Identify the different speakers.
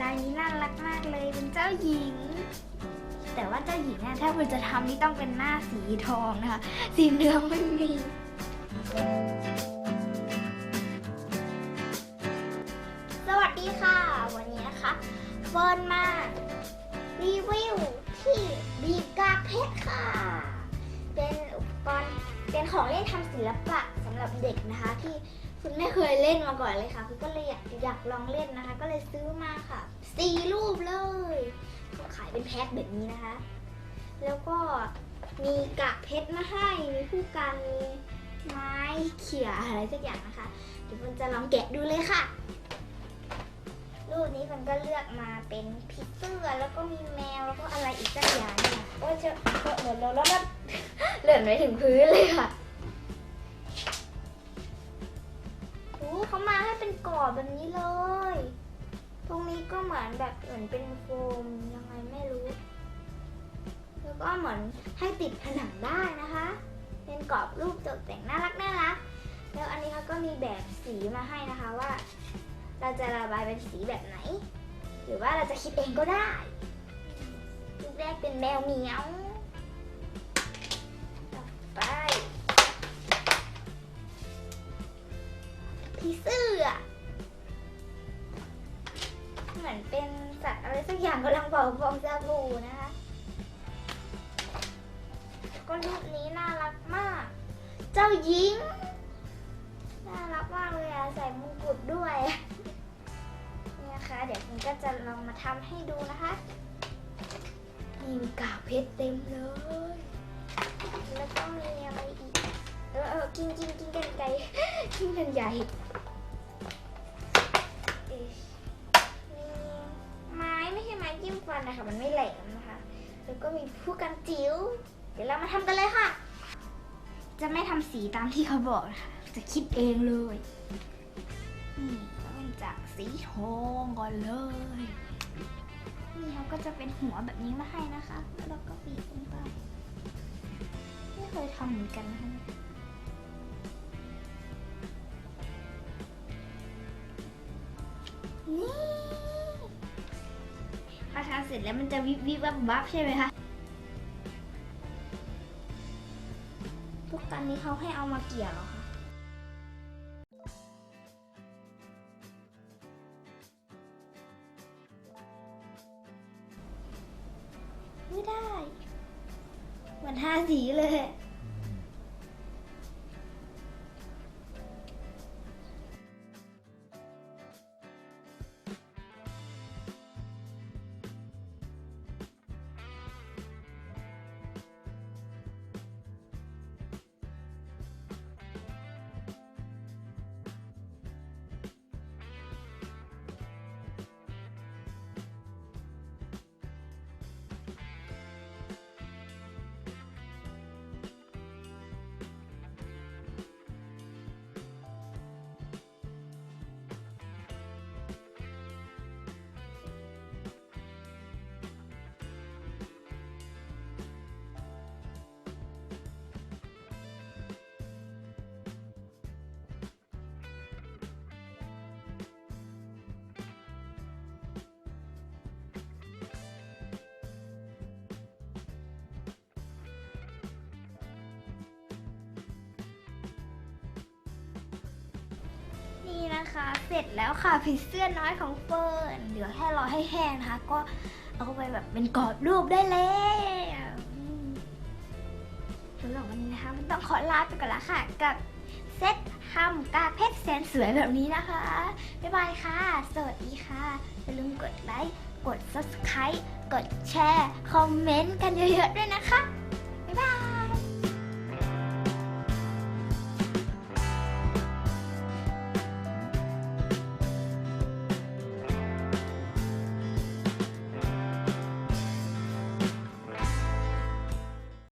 Speaker 1: ลายนี้น่ารักมากเลยเป็นเจ้าหญิง แต่ว่าเจ้าหญิงเนี่ยถ้าคุณจะทำนี่ต้องเป็นหน้าสีทองนะคะ สีเหลืองไม่มีสวัสดีค่ะ วันนี้นะคะเฟิร์นมารีวิวที่บีกากเพชรค่ะ เป็นอุปกรณ์เป็นของเล่นทำศิลปะสำหรับเด็กนะคะที่ คุณไม่เคยเล่นมาก่อนเลยค่ะคุณก็เลยอยากอยากลองเล่นนะคะ ก็เลยซื้อมาค่ะสี่รูปเลยเขาขายเป็นแพ็คแบบนี้นะคะ แล้วก็มีกากเพชรมาให้มีผู้กันมีไม้เขี่ยอะไรสักอย่างนะคะ เดี๋ยวมันจะลองแกะดูเลยค่ะ รูปนี้มันก็เลือกมาเป็นผีเสื้อแล้วก็มีแมวแล้วก็อะไรอีกสักอย่างเนี่ยโอ้ยจะเหมือนเราแล้วมันเหลื่อนไปถึงพื้นเลยค่ะ แบบนี้เลย ตรงนี้ก็เหมือนแบบเหมือนเป็นโฟมยังไงไม่รู้ แล้วก็เหมือนให้ติดผนังได้นะคะ เป็นกรอบรูปตกแต่งน่ารักน่ารัก แล้วอันนี้เขาก็มีแบบสีมาให้นะคะว่า เราจะระบายเป็นสีแบบไหน หรือว่าเราจะคิดเองก็ได้รูปแรกเป็นแมวเหมียวต่อไปผีเสื้อ เหมือนเป็นสัตว์อะไรสักอย่างกำลังเป่าฟองสบู่นะคะก็รูปนี้น่ารักมาก เจ้าหญิง น่ารักมากเลยอะใส่มงกุฎด้วยนี่นะคะเดี๋ยวคุณก็จะลองมาทำให้ดูนะคะนี่มีกากเพชรเต็มเลยแล้วก็มีอะไรอีก เออเออกินกินกินกันไกลกินกันใหญ่ ฟันนะคะ มันไม่แหลมนะคะ แล้วก็มีผู้กันจิ๋ว เดี๋ยวเรามาทำกันเลยค่ะ จะไม่ทำสีตามที่เขาบอกนะคะ จะคิดเองเลย นี่เริ่มจากสีทองก่อนเลย นี่เขาก็จะเป็นหัวแบบนี้มาให้นะคะ แล้วเราก็บีบลงไปไม่เคยทำเหมือนกันนะคะนี่ พอทำเสร็จแล้วมันจะวิบวิบวับวับใช่ไหมคะทุกตอนนี้เขาให้เอามาเกี่ยวเหรอคะไม่ได้มือนทาสีเลย นี่นะคะ เสร็จแล้วค่ะผีเสื้อน้อยของเฟิร์นเดี๋ยวแค่รอให้แห้งนะคะ ก็เอาไปแบบเป็นกรอบรูปได้แล้วสำหรับวันนี้นะคะมันต้องขอลาไปก่อนละค่ะ กับเซตทำกาเพชรแสนสวยแบบนี้นะคะ บ๊ายบายค่ะ สวัสดีค่ะอย่าลืมกดไลค์ กด subscribe กดแชร์ คอมเมนต์กันเยอะๆด้วยนะคะ